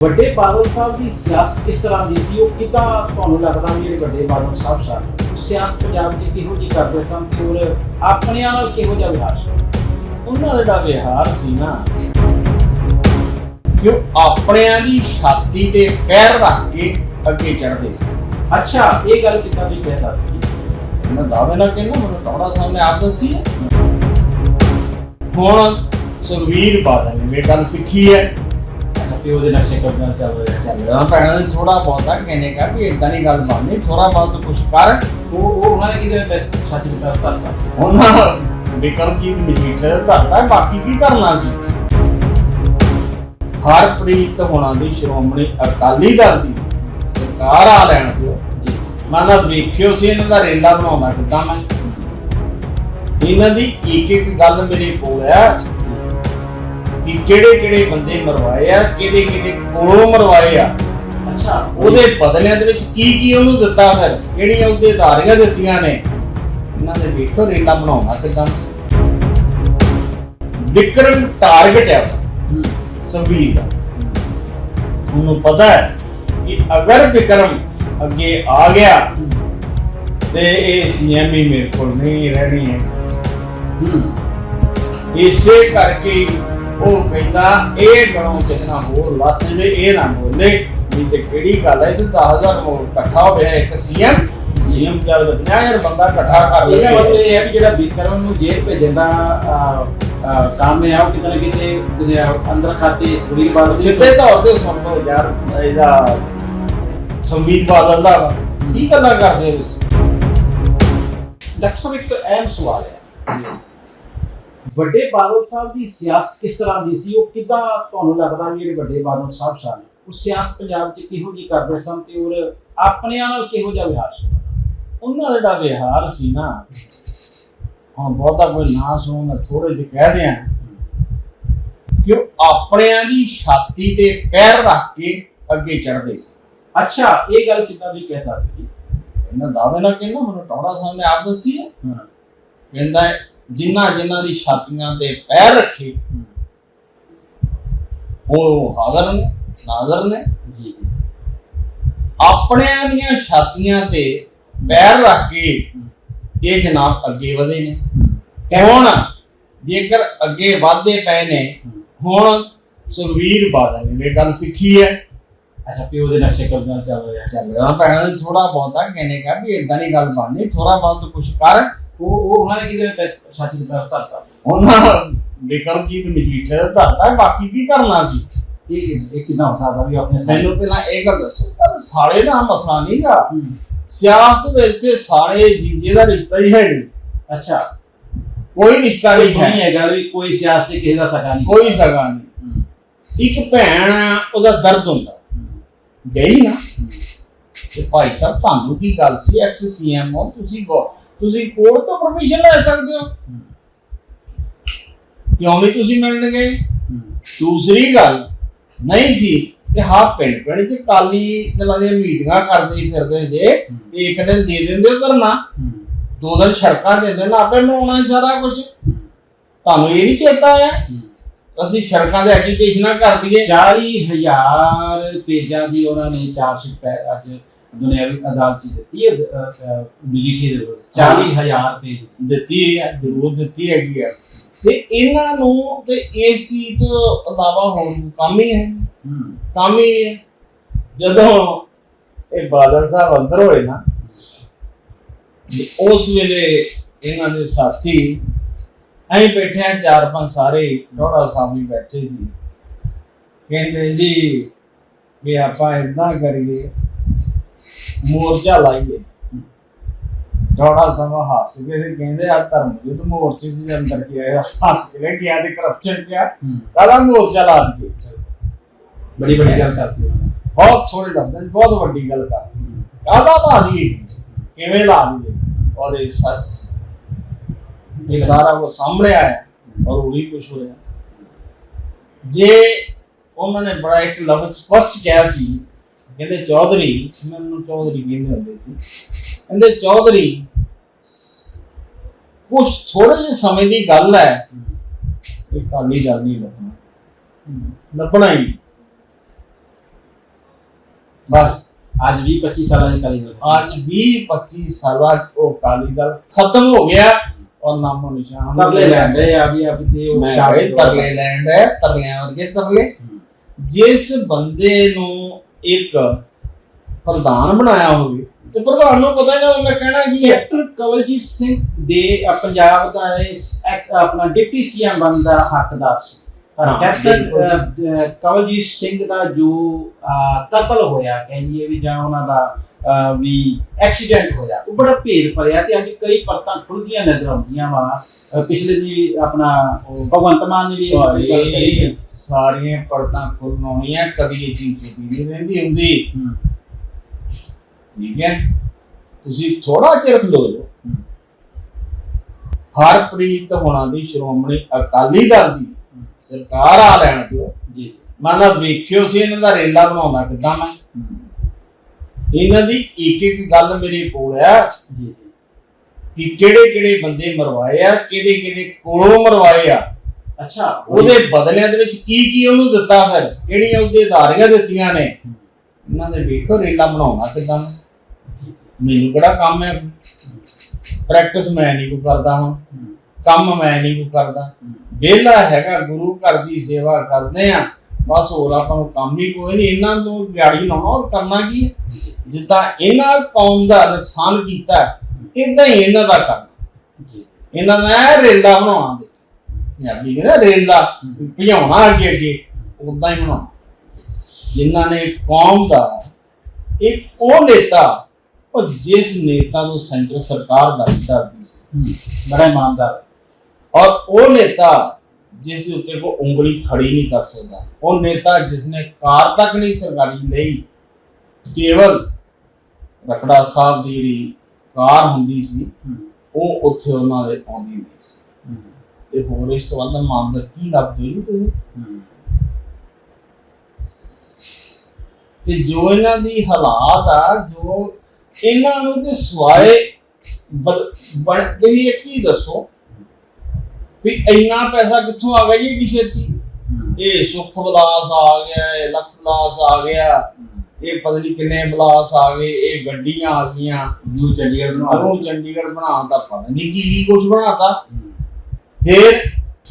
ਵੱਡੇ ਬਾਦਲ ਸਾਹਿਬ ਦੀ ਸਿਆਸਤ ਕਿਸ ਤਰ੍ਹਾਂ ਦੀ ਸੀ ਉਹ ਕਿਦਾਂ ਤੁਹਾਨੂੰ ਲੱਗਦਾ ਵੀ ਜਿਹੜੇ ਵੱਡੇ ਬਾਦਲ ਸਾਹਿਬ ਸਨ ਉਹ ਸਿਆਸਤ ਪੰਜਾਬ 'ਚ ਕਿਹੋ ਜਿਹੀ ਕਰਦੇ ਸਨ ਤੇ ਔਰ ਆਪਣਿਆਂ ਨਾਲ ਕਿਹੋ ਜਿਹਾ ਵਿਹਾਰ ਸੀ? ਉਹਨਾਂ ਦਾ ਜਿਹੜਾ ਵਿਹਾਰ ਸੀ ਨਾ ਕਿ ਉਹ ਆਪਣਿਆਂ ਦੀ ਛਾਤੀ ਤੇ ਪੈਰ ਰੱਖ ਕੇ ਅੱਗੇ ਚੜ੍ਹਦੇ ਸੀ। ਅੱਛਾ ਇਹ ਗੱਲ ਕਿਦਾਂ ਦੀ ਕਹਿ ਸਕਦੇ ਮੈਂ ਦਾਅਵੇ ਨਾਲ ਕਹਿੰਦਾ ਮੈਨੂੰ ਟੌੜਾ ਸਾਹਿਬ ਨੇ ਆਪ ਦੱਸੀ ਹੈ ਹੁਣ ਸੁਖਵੀਰ ਬਾਦਲ ਨੇ ਇਹ ਗੱਲ ਸਿੱਖੀ ਹੈ। ਅੱਛਾ ਪਿਓ ਦੇ ਨਕਸ਼ੇ ਨਾਲ ਚੱਲ ਰਿਹਾ। ਚੱਲ ਚੱਲਦਾ ਪੈਣਾ ਨੇ ਥੋੜਾ ਬਹੁਤਾ ਕਹਿੰਨੇ ਕਾ ਵੀ ਇਦਾਂ ਦੀ ਗੱਲ ਬਣਨੀ ਥੋੜਾ ਬਹੁਤ ਕੁਝ ਕਰ। ਉਹ ਉਹ ਉਹਨਾਂ ਨੇ ਕਿਹਦੇ ਤੇ ਛਾਤੀ ਤੇ ਉਹਨਾਂ ਮਜੀਠੀਆ ਦਾ ਘਰ ਬਾਕੀ ਕੀ ਕਰਨਾ ਸੀ? ਹਰਪ੍ਰੀਤ ਹੋਣਾ ਦੀ ਸ਼੍ਰੋਮਣੀ ਅਕਾਲੀ ਦਲ ਦੀ ਸਰਕਾਰ ਆ ਲੈਣ ਦਿਓ ਮੈਂ ਤਾਂ ਵੇਖਿਓ ਸੀ ਇਹਨਾਂ ਦਾ ਰੇਲਾ ਬਣਾਉਣਾ ਕਿੱਦਾਂ ਮੈਂ। ਇਹਨਾਂ ਦੀ ਇੱਕ ਇੱਕ ਗੱਲ ਮੇਰੇ ਕੋਲ ਆ। ਕਿ ਕਿਹੜੇ ਕਿਹੜੇ ਬੰਦੇ ਮਰਵਾਏ ਆ ਕਿਹਦੇ ਕਿਹਦੇ ਕੋਲੋਂ ਮਰਵਾਏ ਆ। ਅੱਛਾ। ਉਹਦੇ ਬਦਲਿਆਂ ਦੇ ਵਿੱਚ ਕੀ ਕੀ ਉਹਨੂੰ ਦਿੱਤਾ ਫਿਰ? ਕਿਹੜੀਆਂ ਉਹਦੇ ਧਾਰੀਆਂ ਦਿੱਤੀਆਂ ਨੇ? ਇਹਨਾਂ ਦੇ ਵੇਖੋ ਰੇਲਾ ਬਣਾਉਣਾ ਕਿੱਦਾਂ। ਵਿਕਰਮ ਟਾਰਗੇਟ ਹੈ। ਸੰਵੀਰ ਦਾ। ਉਹਨੂੰ ਪਤਾ ਹੈ ਕਿ ਅਗਰ ਵਿਕਰਮ ਅੱਗੇ ਆ ਗਿਆ ਤੇ ਇਹ ਸੀਐਮ ਹੀ ਮੇਰੇ ਕੋਲ ਨਹੀਂ ਰਹਿਣੀ ਹੈ। ਇਸੇ ਕਰਕੇ ਉਹ ਕਹਿੰਦਾ ਇਹ ਗਣੋਂ ਕਿਤਨਾ ਹੋਰ ਲੱਤ ਜੇ ਇਹ ਨਾ ਬੋਲੇ। ਨਹੀਂ ਤੇ ਕਿਹੜੀ ਗੱਲ ਹੈ ਤੇ 10000 ਮੋੜ ਇਕੱਠਾ ਹੋ ਗਿਆ ਇੱਕ ਸੀਐਮ। ਸੀਐਮ ਜਦ 50000 ਬੰਦਾ ਇਕੱਠਾ ਕਰ ਇਹਦਾ ਮਤਲਬ ਇਹ ਹੈ ਵੀ ਜਿਹੜਾ ਵਿਕਰਮ ਨੂੰ ਜੇਲ੍ਹ ਭੇਜਣ ਦਾ ਕੰਮ ਹੈ ਉਹ ਕਿਤੇ ਨਾ ਕਿਤੇ ਅੰਦਰ ਖਾਤੇ ਸੁਨੀਲ ਬਾਦਲ ਸਿੱਧੇ ਤੌਰ ਤੇ ਸੁਣ ਲਓ ਯਾਰ ਇਹਦਾ ਸੰਵੀਰ ਬਾਦਲ ਦਾ। ਕੀ ਗੱਲਾਂ ਕਰਦੇ ਹੋ ਤੁਸੀਂ? ਡਾਕਟਰ ਸਾਹਿਬ ਇੱਕ ਅਹਿਮ ਸਵਾਲ ਹੈ। ਵੱਡੇ ਬਾਦਲ ਸਾਹਿਬ ਦੀ ਸਿਆਸਤ ਕਿਸ ਤਰ੍ਹਾਂ ਦੀ ਸੀ ਉਹ ਕਿਦਾਂ ਤੁਹਾਨੂੰ ਲੱਗਦਾ ਜਿਹੜੇ ਵੱਡੇ ਬਾਦਲ ਸਾਹਿਬ ਸਨ ਉਹ ਸਿਆਸਤ ਪੰਜਾਬ 'ਚ ਕਿਹੋ ਜਿਹੀ ਕਰਦੇ ਸਨ ਤੇ ਔਰ ਆਪਣਿਆਂ ਨਾਲ ਕਿਹੋ ਜਿਹਾ ਵਿਹਾਰ ਸੀ? ਉਹਨਾਂ ਦਾ ਵਿਹਾਰ ਸੀ ਨਾ ਹੁਣ ਬਹੁਤਾ ਕੋਈ ਨਾ ਸੁਣੋ ਥੋੜੇ ਜਿਹਾ ਕਹਿ ਦਿਆਂ ਕਿ ਉਹ ਆਪਣਿਆਂ ਦੀ ਛਾਤੀ ਤੇ ਪੈਰ ਰੱਖ ਕੇ ਅੱਗੇ ਚੜ੍ਹਦੇ ਸੀ। ਅੱਛਾ ਇਹ ਗੱਲ ਕਿਦਾਂ ਦੀ ਕਹਿ ਸਕਦੇ ਜੀ ਇਹਨਾਂ ਦਾਅਵੇ ਨਾਲ ਕਹਿੰਦਾ ਮੈਨੂੰ ਟੌੜਾ ਸਾਹਿਬ ਨੇ ਆਪ ਦੱਸੀ ਹੈ ਹਾਂ। ਕਹਿੰਦਾ ਹੈ, ਜਿਨ੍ਹਾਂ ਜਿਨ੍ਹਾਂ ਦੀ ਛਾਤੀਆਂ ਤੇ ਪੈਰ ਰੱਖੇ ਉਹ ਹਾਜ਼ਰ ਨੇ ਨਾਜ਼ਰ ਨੇ। ਜੀ। ਆਪਣਿਆਂ ਦੀਆਂ ਛਾਤੀਆਂ ਤੇ ਪੈਰ ਰੱਖ ਕੇ ਇਹ ਜਨਾਬ ਅੱਗੇ ਵਧੇ ਨੇ। ਹੁਣ ਜੇਕਰ ਅੱਗੇ ਵਧਦੇ ਪਏ ਨੇ ਹੁਣ ਸੁਖਵੀਰ ਬਾਦਲ ਨੇ ਇਹ ਗੱਲ ਸਿੱਖੀ ਹੈ। ਅੱਛਾ ਪਿਓ ਦੇ ਨਕਸ਼ੇ ਨਾਲ ਚੱਲ ਰਿਹਾ। ਚੱਲ ਰਿਹਾ ਪੈਣਾ ਥੋੜਾ ਬਹੁਤਾ ਕਹਿੰਨੇ ਕਾ ਵੀ ਇਦਾਂ ਦੀ ਗੱਲ ਬਣਨੀ ਥੋੜਾ ਬਹੁਤ ਕੁਝ ਕਰ। ਉਹ ਉਹ ਉਹਨਾਂ ਨੇ ਕਿਹਦੇ ਤੇ ਛਾਤੀ ਤੇ ਪੈਰ ਧਰਤਾ? ਉਹਨਾਂ ਵਿਕਰਮਜੀਤ ਮਜੀਠੀਆ ਦਾ ਧਰਤਾ ਬਾਕੀ ਕੀ ਕਰਨਾ ਸੀ? ਇਹ ਇਹ ਕਿਦਾਂ ਹੋ ਸਕਦਾ ਵੀ ਆਪਣੇ ਮੈਨੂੰ ਪਹਿਲਾਂ ਇਹ ਗੱਲ ਦੱਸੋ। ਪਰ ਸਾੜੇ ਦਾ ਮਸਲਾ ਨਹੀਂਗਾ ਸਿਆਸਤ ਵਿੱਚ ਤੇ ਸਾਰੇ ਜੀਜੇ ਦਾ ਰਿਸ਼ਤਾ ਹੀ ਹੈ ਨਹੀਂ। ਅੱਛਾ। ਕੋਈ ਰਿਸ਼ਤਾ ਨਹੀਂ ਹੈਗਾ ਵੀ ਕੋਈ ਸਿਆਸਤ ਕਿਸੇ ਦਾ ਸਕਾ ਨਹੀਂ। ਕੋਈ ਸਗਾ ਨਹੀਂ। ਇੱਕ ਭੈਣ ਉਹਦਾ ਦਰਦ ਹੁੰਦਾ। ਗਈ ਨਾ। ਤੇ ਭਾਈ ਸਾਹਿਬ ਤੁਹਾਨੂੰ ਕੀ ਗੱਲ ਸੀ? ਐਕਸ ਸੀਐਮ ਹੋ ਤੁਸੀਂ ਕੋ ਤੁਸੀਂ ਕੋਰਟ ਤੋਂ ਪਰਮਿਸ਼ਨ ਲੈ ਸਕਦੇ ਹੋ। ਕਿਉਂ ਵੀ ਤੁਸੀਂ ਮਿਲਣ ਗਏ ਦੂਸਰੀ ਗੱਲ ਨਹੀਂ ਸੀ ਕਿ ਹਾਂ ਪਿੰਡ ਪਿੰਡ ਚ ਕਾਲੀ ਦਲਾਂ ਦੀਆਂ ਮੀਟਿੰਗਾਂ ਕਰਦੇ ਫਿਰਦੇ ਜੇ ਇੱਕ ਦਿਨ ਦੇ ਦਿੰਦੇ ਹੋ ਕਰਨਾ ਦੋ ਦਿਨ ਸੜਕਾਂ ਦੇ ਦੇਣ ਆਪੇ ਬਣਾਉਣਾ ਸਾਰਾ ਕੁਝ ਤੁਹਾਨੂੰ ਇਹ ਨਹੀਂ ਚੇਤਾ ਆਇਆ। ਅਸੀਂ ਸੜਕਾਂ ਦੇ ਐਜੂਕੇਸ਼ਨਾਂ ਕਰ ਦਈਏ। 40000 ਪੇਜਾਂ ਦੀ ਉਹਨਾਂ ਨੇ ਚਾਰਜਸ਼ੀਟ ਪੈ ਅੱਜ ਦੁਨਿਆਵੀ ਅਦਾਲਤ ਦਿੱਤੀ ਹੈ ਮਜੀਠੀਏ ਦੇ ਵਿਰੁੱਧ 40000 ਪੇਜ ਦਿੱਤੀ ਹੈ ਜ਼ਰੂਰ ਦਿੱਤੀ ਹੈਗੀ ਆ ਤੇ ਇਹਨਾਂ ਨੂੰ ਤੇ ਇਸ ਚੀਜ਼ ਤੋਂ ਇਲਾਵਾ ਹੋਰ ਕੰਮ ਹੀ ਹੈ। ਹੂੰ, ਕੰਮ ਹੀ ਹੈ। ਜਦੋਂ ਇਹ ਬਾਦਲ ਸਾਹਿਬ ਅੰਦਰ ਹੋਏ ਨਾ ਉਸ ਵੇਲੇ ਇਹਨਾਂ ਦੇ ਸਾਥੀ ਅਸੀਂ ਬੈਠੇ ਆ ਚਾਰ ਪੰਜ ਸਾਰੇ ਡੋੜਾ ਸਾਹਿਬ ਵੀ ਬੈਠੇ ਸੀ। ਕਹਿੰਦੇ ਜੀ ਵੀ ਆਪਾਂ ਇਦਾਂ ਕਰੀਏ ਮੋਰਚਾ ਲਾਈਏ। ਡੋੜਾ ਸਾਹਿਬ ਹੱਸ ਕੇ ਤੇ ਕਹਿੰਦੇ ਆ ਧਰਮ ਯੁੱਧ ਮੋਰਚੇ ਸੀ ਅੰਦਰ ਕੀ ਆਇਆ? ਹੱਸ ਕੇ ਕਿਹਾ ਤੇ ਕਰਪਸ਼ਨ ਕਿਹਾ ਹੂੰ। ਕਾਹਦਾ ਮੋਰਚਾ ਲਾ ਦਈਏ ਬੜੀ ਬੜੀ ਗੱਲ ਨੇ। ਬਹੁਤ ਥੋੜੇ ਲਫ਼ਜ਼ਾਂ ਬਹੁਤ ਵੱਡੀ ਗੱਲ ਕਰ ਹੂੰ, ਕਾਹਦਾ ਲਾ ਦਈਏ? ਕਿਵੇਂ ਲਾ ਦਈਏ? ਔਰ ਇਹ ਸੱਚ ਇਹ ਸਾਰਾ ਉਹ ਸਾਹਮਣੇ ਆਇਆ ਔਰ ਉਹੀ ਕੁਝ ਹੋਇਆ। ਜੇ ਉਹਨਾਂ ਨੇ ਬੜਾ ਇੱਕ ਲਫ਼ਜ਼ ਸਪਸ਼ਟ ਕਿਹਾ ਸੀ ਕਹਿੰਦੇ ਚੌਧਰੀ ਮੈਨੂੰ ਚੌਧਰੀ ਕਹਿੰਦੇ ਹੁੰਦੇ ਸੀ। ਕਹਿੰਦੇ ਚੌਧਰੀ ਕੁਝ ਥੋੜੇ ਜਿਹੇ ਸਮੇਂ ਦੀ ਗੱਲ ਹੈ। ਇਹ ਕਾਲੀ ਗੱਲ ਨਹੀਂ ਲੱਭਣਾ। ਲੱਭਣਾ ਹੀ। ਬਸ ਅੱਜ 20 25 ਸਾਲਾਂ ਦੀ ਕਾਲੀ ਦਲ ਅੱਜ 20 25 ਸਾਲਾਂ ਚ ਉਹ ਅਕਾਲੀ ਦਲ ਖਤਮ ਹੋ ਗਿਆ ਔਰ ਨਾਮੋ ਨਿਸ਼ਾਨ ਤਰਲੇ ਲੈਂਦੇ ਆ ਵੀ ਆ ਵੀ ਤੇ ਉਹ ਸ਼ਾਇਦ ਤਰਲੇ ਹੈ ਤਰਲਿਆਂ ਵਰਗੇ ਤਰਲੇ। ਜਿਸ ਬੰਦੇ ਨੂੰ ਇੱਕ ਪ੍ਰਧਾਨ ਬਣਾਇਆ ਹੋਵੇ ਤੇ ਪ੍ਰਧਾਨ ਨੂੰ ਪਤਾ ਹੀ ਨਾ ਉਹਨੇ ਕਹਿਣਾ ਕੀ ਹੈ ਕਵਲਜੀਤ ਸਿੰਘ ਦੇ ਅ, ਪੰਜਾਬ ਦਾ ਇਸ ਐਕ- ਆਪਣਾ ਡਿਪਟੀ ਸੀਐਮ ਬਣਨ ਦਾ ਹੱਕਦਾਰ ਸੀ ਪਰ ਹਾਂ, ਕੈਪਟਨ ਬਿਲਕੁਲ। ਅ, ਅ, ਕਵਲਜੀਤ ਸਿੰਘ ਦਾ ਜੋ ਅ, ਕਤਲ ਹੋਇਆ ਕਹਿੰਦੇ ਵੀ ਜਾਂ ਉਹਨਾਂ ਦਾ ਵੀ ਐਕਸੀਡੈਂਟ ਹੋਇਆ। ਉਹ ਬੜਾ ਭੇਦ ਭਰਿਆ ਤੇ ਅੱਜ ਕਈ ਪਰਤਾਂ ਖੁੱਲਦੀਆਂ ਨਜ਼ਰ ਆਉਂਦੀਆਂ ਵਾ। ਪਿਛਲੇ ਵੀ ਆਪਣਾ ਭਗਵੰਤ ਮਾਨ ਨੇ ਵੀ ਗੱਲ ਕਹੀ ਸਾਰੀਆਂ ਪਰਤਾਂ ਖੁੱਲਣੀਆਂ ਕਦੀ ਇਹ ਚੀਜ਼ ਨਹੀਂ ਰਹਿੰਦੀ ਹੁੰਦੀ। ਠੀਕ ਹੈ? ਤੁਸੀਂ ਥੋੜਾ ਚਿਰ ਖਲੋ ਜਾਓ। ਹੂੰ, ਹਰਪ੍ਰੀਤ ਹੋਣਾ ਦੀ ਸ਼੍ਰੋਮਣੀ ਅਕਾਲੀ ਦਲ ਦੀ ਸਰਕਾਰ ਆ ਲੈਣ ਦਿਓ। ਜੀ। ਮੈਂ ਨਾ ਵੇਖਿਓ ਸੀ ਇਹਨਾਂ ਦਾ ਰੇਲਾ ਬਣਾਉਂਦਾ ਕਿੱਦਾਂ ਮੈਂ। ਇਹਨਾਂ ਦੀ ਇੱਕ ਇੱਕ ਗੱਲ ਮੇਰੇ ਕੋਲ ਆ। ਕਿ ਕਿਹੜੇ ਕਿਹੜੇ ਬੰਦੇ ਮਰਵਾਏ ਆ ਕਿਹੜੇ ਕਿਹੜੇ ਕੋਲੋਂ ਮਰਵਾਏ ਆ। ਅੱਛਾ। ਉਹਦੇ ਬਦਲਿਆਂ ਦੇ ਵਿੱਚ ਕੀ ਕੀ ਉਹਨੂੰ ਦਿੱਤਾ ਫਿਰ? ਕਿਹੜੀਆਂ ਉਹਦੇ ਧਾਰੀਆਂ ਦਿੱਤੀਆਂ ਨੇ? ਇਹਨਾਂ ਦੇ ਵੇਖੋ ਰੇਲਾ ਬਣਾਉਣਾ ਕਿੱਦਾਂ। ਮੈਨੂੰ ਕਿਹੜਾ ਕੰਮ ਹੈ ਪ੍ਰੈਕਟਿਸ ਮੈਂ ਨਹੀਂ ਕੋਈ ਕਰਦਾ ਹਾਂ ਕੰਮ ਮੈਂ ਨਹੀਂ ਕੋਈ ਕਰਦਾ। ਵਿਹਲਾ ਹੈਗਾ ਗੁਰੂ ਘਰ ਦੀ ਸੇਵਾ ਕਰਦੇ ਆ। ਬਸ ਹੋਰ ਆਪਾਂ ਨੂੰ ਕੰਮ ਹੀ ਕੋਈ ਨਹੀਂ ਇਹਨਾਂ ਨੂੰ ਦਿਹਾੜੀ ਲਾਉਣਾ ਔਰ ਕਰਨਾ ਕੀ ਜਿੱਦਾਂ ਇਹਨਾਂ ਕੌਮ ਦਾ ਨੁਕਸਾਨ ਕੀਤਾ ਇਦਾਂ ਹੀ ਇਹਨਾਂ ਦਾ ਕਰਨਾ। ਇਹਨਾਂ ਦਾ ਰੇਲਾ ਬਣਾਉਣਾ ਦੇ ਪੰਜਾਬੀ ਕਹਿੰਦੇ ਰੇਲਾ ਭਜਾਉਣਾ ਅੱਗੇ ਅੱਗੇ ਉਦਾਂ ਹੀ ਬਣਾਉਣਾ। ਜਿਨ੍ਹਾਂ ਨੇ ਕੌਮ ਦਾ ਇੱਕ ਉਹ ਨੇਤਾ ਉਹ ਜਿਸ ਨੇਤਾ ਨੂੰ ਸੈਂਟਰ ਸਰਕਾਰ ਦਾ ਡਰਦੀ ਸੀ ਬੜਾ ਇਮਾਨਦਾਰ। ਔਰ ਉਹ ਨੇਤਾ ਜਿਸ ਦੇ ਉੱਤੇ ਕੋ ਉਂਗਲੀ ਖੜੀ ਨਹੀਂ ਕਰ ਸਕਦਾ। ਉਹ ਨੇਤਾ ਜਿਸ ਨੇ ਕਾਰ ਤੱਕ ਨਹੀਂ ਸਰਕਾਰੀ ਲਈ ਕੇਵਲ ਰਖੜਾ ਸਾਹਿਬ ਦੀ ਜਿਹੜੀ ਕਾਰ ਹੁੰਦੀ ਸੀ ਉਹ ਉੱਥੇ ਉਹਨਾਂ ਦੇ ਆਉਂਦੀ ਨਹੀਂ ਸੀ। ਤੇ ਹੋਰ ਇਸ ਤੋਂ ਵੱਧ ਮਾਨਦਰ ਕੀ ਲੱਭਦੇ ਜੀ ਤੁਸੀਂ? ਤੇ ਜੋ ਇਹਨਾਂ ਦੀ ਹਾਲਾਤ ਆ ਜੋ ਇਹਨਾਂ ਨੂੰ ਤੇ ਸਵਾਏ ਤੁਸੀਂ ਇੱਕ ਚੀਜ਼ ਦੱਸੋ ਵੀ ਇੰਨਾ ਪੈਸਾ ਕਿੱਥੋਂ ਆ ਗਿਆ ਜੀ ਏਡੀ ਛੇਤੀ? ਇਹ ਸੁਖ ਬਲਾਸ ਆ ਗਿਆ ਇਹ ਲੱਖ ਬਲਾਸ ਆ ਗਿਆ। ਇਹ ਪਤਾ ਨਹੀਂ ਕਿੰਨੇ ਬਲਾਸ ਆ ਗਏ ਇਹ ਗੱਡੀਆਂ ਆ ਗਈਆਂ ਨਿਊ ਚੰਡੀਗੜ੍ਹ ਬਣਾ ਨੂੰ ਚੰਡੀਗੜ੍ਹ ਬਣਾਉਣ ਦਾ ਪਤਾ ਨਹੀਂ ਕੀ ਕੀ ਕੁਝ ਬਣਾਤਾ। ਫਿਰ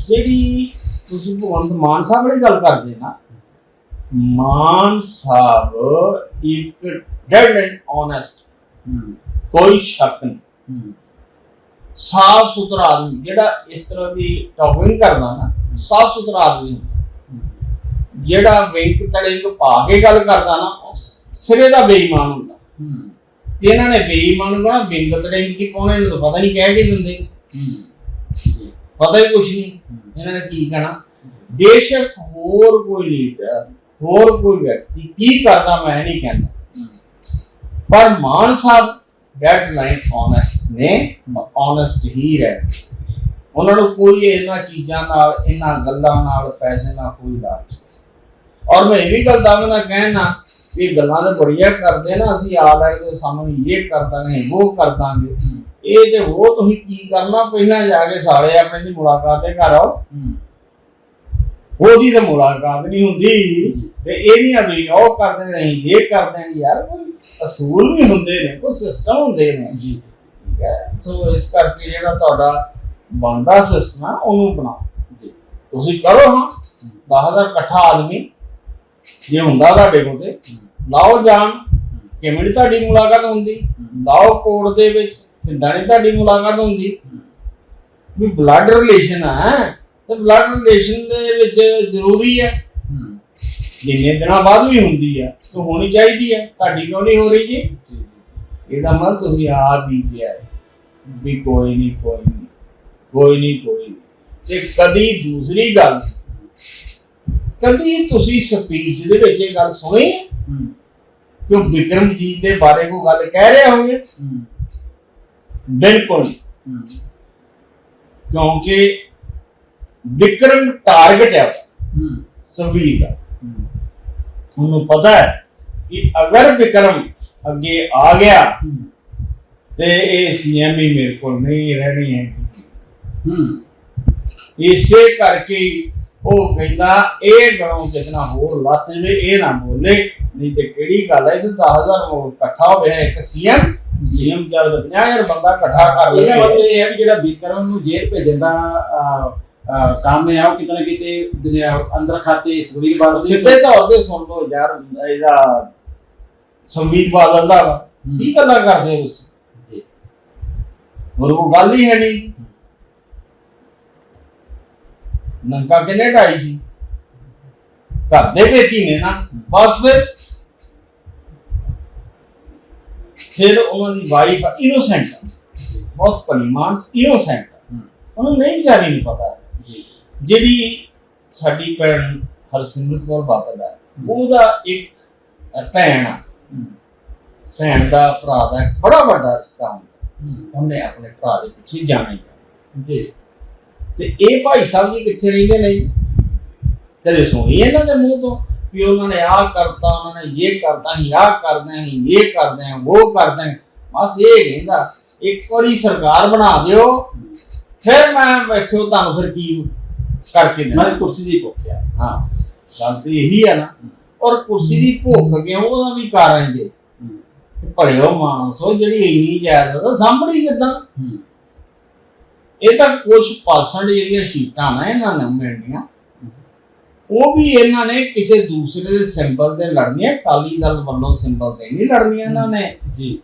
ਜਿਹੜੀ ਤੁਸੀਂ ਭਗਵੰਤ ਮਾਨ ਸਾਹਿਬ ਵਾਲੀ ਗੱਲ ਕਰਦੇ ਨਾ ਮਾਨ ਸਾਹਿਬ ਇੱਕ ਡੈਡ ਐਂਡ ਓਨੈਸਟ ਕੋਈ ਸ਼ੱਕ ਨਹੀਂ। ਸਾਫ਼ ਸੁਥਰਾ ਆਦਮੀ ਜਿਹੜਾ ਇਸ ਤਰ੍ਹਾਂ ਦੀ ਟਾਕਿੰਗ ਕਰਦਾ ਨਾ ਸਾਫ਼ ਸੁਥਰਾ ਆਦਮੀ ਹੁੰਦਾ। ਹੂੰ, ਜਿਹੜਾ ਵਿੰਕ ਪਾ ਕੇ ਗੱਲ ਕਰਦਾ ਨਾ ਉਹ ਸਿਰੇ ਦਾ ਬੇਈਮਾਨ ਹੁੰਦਾ। ਤੇ ਇਹਨਾਂ ਨੇ ਬੇਈਮਾਨ ਨੂੰ ਕਹਣਾ ਵਿੰਕ ਤੜਿੰਗ ਕੀ ਪਾਉਣੇ ਨੂੰ ਪਤਾ ਨਹੀਂ ਕਹਿ ਕੇ ਦਿੰਦੇ। ਪਤਾ ਹੀ ਕੁਛ ਨਹੀਂ। ਇਹਨਾਂ ਨੇ ਕੀ ਕਹਿਣਾ? ਬੇਸ਼ੱਕ ਹੋਰ ਕੋਈ ਲੀਡਰ ਹੋਰ ਕੋਈ ਵਿਅਕਤੀ ਕੀ ਕਰਦਾ ਮੈਂ ਨਹੀਂ ਕਹਿੰਦਾ। ਪਰ Mann sahib dead line honest ਨੇ ਓਨੈਸਟ ਹੀ ਰਹਿ ਉਹਨਾਂ ਨੂੰ ਕੋਈ ਇਹਨਾਂ ਚੀਜ਼ਾਂ ਨਾਲ ਇਹਨਾਂ ਗੱਲਾਂ ਨਾਲ ਪੈਸੇ ਨਾਲ ਕੋਈ ਲਾਲਚ। ਔਰ ਮੈਂ ਇਹ ਵੀ ਗੱਲ ਦਾਅਵੇ ਨਾਲ ਕਹਿਣਾ ਇਹ ਗੱਲਾਂ ਤਾਂ ਬੜੀਆਂ ਕਰਦੇ ਨਾ ਅਸੀਂ ਆ ਕੇ ਸਾਨੂੰ ਇਹ ਕਰ ਦਾਂਗੇ ਉਹ ਕਰ ਦਾਂਗੇ। ਇਹ ਤੇ ਉਹ ਤੁਸੀਂ ਕੀ ਕਰਨਾ ਪਹਿਲਾਂ ਜਾ ਕੇ ਸਾਰੇ ਆਪਣੇ ਦੀ ਮੁਲਾਕਾਤ ਤੇ ਘਰ ਆਓ। ਉਹਦੀ ਤਾਂ ਮੁਲਾਕਾਤ ਨਹੀਂ ਹੁੰਦੀ। ਤੇ ਇਹ ਨਹੀਂ ਆ ਵੀ ਉਹ ਕਰਦੇ ਨਹੀਂ ਇਹ ਕਰਦੇ ਨੇ। ਯਾਰ ਕੋਈ ਅਸੂਲ ਵੀ ਹੁੰਦੇ ਨੇ ਕੋਈ ਸਿਸਟਮ ਹੁੰਦੇ ਨੇ। ਜੀ, ਠੀਕ ਹੈ? ਸੋ ਇਸ ਕਰਕੇ ਜਿਹੜਾ ਤੁਹਾਡਾ ਬਣਦਾ ਸਿਸਟਮ ਆ ਉਹਨੂੰ ਬਣਾਓ। ਜੀ, ਤੁਸੀਂ ਕਰੋ ਹਾਂ। 10000 ਇਕੱਠਾ ਆਦਮੀ ਜੇ ਹੁੰਦਾ ਤੁਹਾਡੇ ਕੋਲ ਤੇ ਲਾਓ ਜਾਣ। ਕਿਵੇਂ ਨੀ ਤੁਹਾਡੀ ਮੁਲਾਕਾਤ ਹੁੰਦੀ? ਲਾਓ ਕੋਰਟ ਦੇ ਵਿੱਚ। ਕਿੱਦਾਂ ਨੀ ਤੁਹਾਡੀ ਮੁਲਾਕਾਤ ਹੁੰਦੀ? ਵੀ ਬਲੱਡ ਰਿਲੇਸ਼ਨ ਹੈ ਤੇ ਬਲੱਡ ਰਿਲੇਸ਼ਨ ਦੇ ਵਿੱਚ ਜ਼ਰੂਰੀ ਹੈ। ਜਿੰਨੇ ਦਿਨਾਂ ਬਾਅਦ ਵੀ ਹੁੰਦੀ ਹੈ ਤੇ ਹੋਣੀ ਚਾਹੀਦੀ ਹੈ ਤੁਹਾਡੀ ਕਿਉਂ ਨਹੀਂ ਹੋ ਰਹੀ ਜੀ? ਇਹਦਾ ਮਤਲਬ ਤੁਸੀਂ ਆਪ ਹੀ ਹੈ ਵੀ ਕੋਈ ਨਹੀਂ ਕੋਈ ਨਹੀਂ ਕੋਈ ਨਹੀਂ ਕੋਈ ਨਹੀਂ। ਤੇ ਕਦੀ ਦੂਸਰੀ ਗੱਲ ਕਦੀ ਤੁਸੀਂ ਸਪੀਚ ਦੇ ਵਿੱਚ ਇਹ ਗੱਲ ਸੁਣੀ ਹੈ? ਕਿ ਉਹ ਵਿਕਰਮਜੀਤ ਦੇ ਬਾਰੇ ਕੋਈ ਗੱਲ ਕਹਿ ਰਹੇ ਹੋਗੇ ਬਿਲਕੁਲ। ਕਿਉਂਕਿ ਵਿਕਰਮ ਟਾਰਗੇਟ ਹੈ ਸੰਵੀਰ ਦਾ। ਉਹਨੂੰ ਪਤਾ ਹੈ ਕਿ ਅਗਰ ਵਿਕਰਮ ਅੱਗੇ ਆ ਗਿਆ ਤੇ ਇਹ ਸੀਐਮ ਹੀ ਮੇਰੇ ਕੋਲ ਨਹੀਂ ਰਹਿਣੀ ਹੈ ਹੂੰ, ਇਸੇ ਕਰਕੇ ਉਹ ਕਹਿੰਦਾ ਇਹ ਗਲੋਂ ਕਿਤਨਾ ਹੋਰ ਲੱਥ ਜਵੇ ਇਹ ਨਾ ਬੋਲੇ। ਨਹੀਂ ਤੇ ਕਿਹੜੀ ਗੱਲ ਹੈ ਇਹ 10000 ਵੋਟ ਇਕੱਠਾ ਹੋ ਗਿਆ ਇੱਕ ਸੀਐਮ। ਸੀਐਮ ਜਦ 50000 ਬੰਦਾ ਇਕੱਠਾ ਕਰ ਇਹਦਾ ਲਿਆ ਮਤਲਬ ਇਹ ਹੈ ਵੀ ਜਿਹੜਾ ਵਿਕਰਮ ਨੂੰ ਜੇਲ੍ਹ ਭੇਜਣ ਦਾ ਕੰਮ ਉਹ ਕਿਤੇ ਨਾ ਕਿਤੇ ਦੁਨੀਆ ਅੰਦਰ ਖਾਤੇ ਸੁਖਬੀਰ ਬਾਦਲ ਦੀ ਸਿੱਧੇ ਤੌਰ ਤੇ ਸੁਣ ਲਓ ਯਾਰ ਇਹਦਾ ਸੰਵੀਰ ਬਾਦਲ ਦਾ ਵਾ। ਕੀ ਗੱਲਾਂ ਕਰਦੇ ਹੋ ਤੁਸੀਂ। ਹੋਰ ਕੋਈ ਗੱਲ ਹੀ ਹੈ ਨਹੀਂ। ਨੰਕਾ ਕਿਨੇ ਢਾਈ ਸੀ? ਘਰ ਦੇ ਬੇਟੀ ਨੇ ਨਾ। ਬਸ ਫਿਰ। ਫਿਰ ਉਹਨਾਂ ਦੀ ਵਾਈਫ ਇਨੋਸੈਂਟ ਬਹੁਤ ਪਰਿਮਾਨਸ ਇਨੋਸੈਂਟ ਹਮ। ਉਹਨੂੰ ਨਹੀਂ ਵਿਚਾਰੀ ਨੂੰ ਪਤਾ। ਜਿਹੜੀ ਸਾਡੀ ਭੈਣ ਹਰਸਿਮਰਤ ਕੌਰ ਬਾਦਲ ਹੈ ਉਹਦਾ ਇੱਕ ਭੈਣ ਆ ਭੈਣ ਦਾ ਭਰਾ ਦਾ ਬੜਾ ਵੱਡਾ ਰਿਸ਼ਤਾ ਹੁੰਦਾ ਉਹਨੇ ਆਪਣੇ ਭਰਾ ਦੇ ਪਿੱਛੇ ਜਾਣਾ ਹੀ। ਜੀ ਤੇ ਇਹ ਭਾਈ ਸਾਹਿਬ ਜੀ ਕਿੱਥੇ ਰਹਿੰਦੇ ਨੇ? ਕਦੇ ਸੁਣੀ ਇਹਨਾਂ ਦੇ ਮੂੰਹ ਤੋਂ ਵੀ ਉਹਨਾਂ ਨੇ ਆਹ ਕਰਤਾ ਉਹਨਾਂ ਨੇ ਇਹ ਕਰਤਾ ਹੀ ਆਹ ਕਰਦੇ ਹੀ ਇਹ ਕਰਦੇ ਉਹ ਕਰਦੇ। ਬਸ ਇਹ ਕਹਿੰਦਾ ਇੱਕ ਵਾਰੀ ਸਰਕਾਰ ਬਣਾ ਦਿਓ ਫਿਰ ਮੈਂ ਵੇਖਿਓ ਤੁਹਾਨੂੰ ਫਿਰ ਕੀ ਕਰਕੇ ਦੇਣਾ। ਮੈਂ ਕੁਰਸੀ ਦੀ ਭੁੱਖਿਆ ਹਾਂ ਗੱਲ ਤੇ ਇਹੀ ਆ ਨਾ। ਔਰ ਕੁਰਸੀ ਦੀ ਭੁੱਖ ਕਿਉਂ ਉਹਦਾ ਵੀ ਕਾਰਨ ਜੇ। ਭੜਿਓ ਮਾਨਸੋ ਜਿਹੜੀ ਇੰਨੀ ਜ਼ਿਆਦਾ ਸਾਂਭਣੀ ਕਿੱਦਾਂ? ਇਹ ਤਾਂ ਕੁਝ ਪਰਸੈਂਟ ਜਿਹੜੀਆਂ ਸੀਟਾਂ ਨਾ ਇਹਨਾਂ ਨੂੰ ਮਿਲਣੀਆਂ। ਉਹ ਵੀ ਇਹਨਾਂ ਨੇ ਕਿਸੇ ਦੂਸਰੇ ਦੇ ਸਿੰਬਲ ਤੇ ਲੜਨੀਆਂ ਕਾਲੀ ਦਲ ਵੱਲੋਂ ਸਿੰਬਲ ਤੇ ਨਹੀਂ ਲੜਨੀਆਂ ਇਹਨਾਂ ਨੇ। ਜੀ।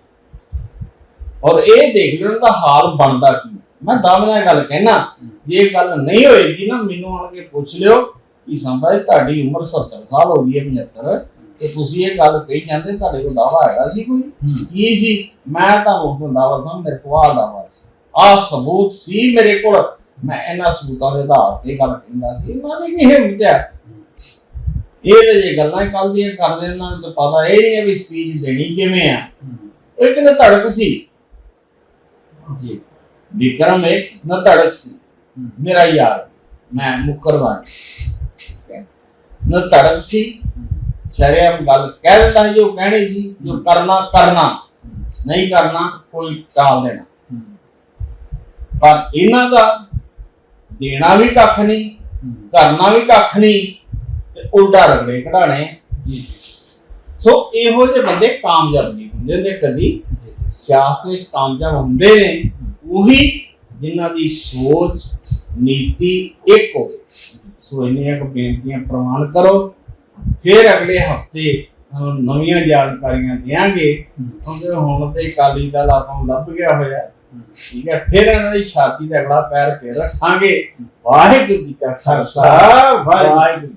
ਔਰ ਇਹ ਦੇਖ ਲੈਣ ਦਾ ਹਾਲ ਬਣਦਾ ਕੀ। ਮੈਂ ਦਾਅਵੇ ਨਾਲ ਗੱਲ ਕਹਿਣਾ ਜੇ ਇਹ ਗੱਲ ਨਹੀਂ ਹੋਏਗੀ ਨਾ ਮੈਨੂੰ ਆਣ ਕੇ ਪੁੱਛ ਲਿਓ ਕਿ ਸੰਭਾਈ ਤੁਹਾਡੀ ਉਮਰ 70 ਸਾਲ ਹੋ ਗਈ ਹੈ 75 ਤੇ ਤੁਸੀਂ ਇਹ ਗੱਲ ਕਹੀ ਜਾਂਦੇ ਤੁਹਾਡੇ ਕੋਲ ਦਾਵਾ ਹੈਗਾ ਸੀ ਕੋਈ? ਕੀ ਸੀ? ਮੈਂ ਤੁਹਾਨੂੰ ਉਸ ਦਾਵਾ ਸਾਂ ਮੇਰੇ ਕੋਲ ਆਹ ਦਾਵਾ ਸੀ। ਆ ਸਬੂਤ ਸੀ ਮੇਰੇ ਕੋਲ। ਮੈਂ ਇਹਨਾਂ ਸਬੂਤਾਂ ਦੇ ਆਧਾਰ ਤੇ ਗੱਲ ਕਹਿੰਦਾ ਸੀ। ਇਹਨਾਂ ਦੀ ਕੀ ਹਿੰਮਤ ਹੈ। ਇਹ ਤੇ ਜੇ ਗੱਲਾਂ ਕੱਲ ਦੀਆਂ ਕਰਦੇ ਇਹਨਾਂ ਨੂੰ ਤਾਂ ਪਤਾ ਇਹ ਨਹੀਂ ਹੈ ਵੀ ਸਪੀਚ ਦੇਣੀ ਕਿਵੇਂ ਆ। ਇੱਕ ਨਾ ਧੜਕ ਸੀ? ਜੀ। ਵਿਕਰਮ ਇੱਕ ਨਾ ਧੜਕ ਸੀ ਮੇਰਾ ਯਾਰ ਮੈਂ ਮੁਕਰਵਾਨ ਨਾ ਧੜਕ ਸੀ ਸ਼ਰਿਆਮ ਗੱਲ ਕਹਿ ਦਿੰਦਾ ਜੋ ਕਹਿਣੀ ਸੀ ਜੋ ਕਰਨਾ ਕਰਨਾ ਨਹੀਂ ਕਰਨਾ ਕੋਈ ਟਾਲ ਦੇਣਾ ਪਰ ਇਹਨਾਂ ਦਾ ਦੇਣਾ ਵੀ ਕੱਖ ਨਹੀਂ ਕਰਨਾ ਵੀ ਕੱਖ ਨਹੀਂ ਤੇ ਉਲਟਾ ਰਗੜੇ ਕਢਾਣੇ ਜੀ ਸੋ ਇਹੋ ਜਿਹੇ ਬੰਦੇ ਕਾਮਯਾਬ ਨਹੀਂ ਹੁੰਦੇ ਹੁੰਦੇ ਕਦੀ ਸਿਆਸਤ ਵਿੱਚ ਕਾਮਯਾਬ ਹੁੰਦੇ ਨੇ ਉਹੀ ਜਿਨ੍ਹਾਂ ਦੀ ਸੋਚ ਨੀਤੀ ਇੱਕ ਹੋਵੇ ਸੋ ਇੰਨੀਆਂ ਕੁ ਬੇਨਤੀਆਂ ਪ੍ਰਮਾਣ ਕਰੋ। ਫਿਰ ਅਗਲੇ ਹਫ਼ਤੇ ਨਵੀਆਂ ਜਾਣਕਾਰੀਆਂ ਦੇਵਾਂਗੇ ਕਿਉਂਕਿ ਹੁਣ ਤੇ ਕਾਲੀ ਦਲ ਆਪਾਂ ਲੱਭ ਗਿਆ ਹੋਇਆ। ਠੀਕ ਹੈ ਫਿਰ ਇਹਨਾਂ ਦੀ ਛਾਤੀ ਤੇ ਅਗਲਾ ਪੈਰ ਫੇਰ ਰੱਖਾਂਗੇ। ਵਾਹਿਗੁਰੂ ਜੀ ਕਾ ਖਾਲਸਾ। ਵਾਹਿਗੁਰੂ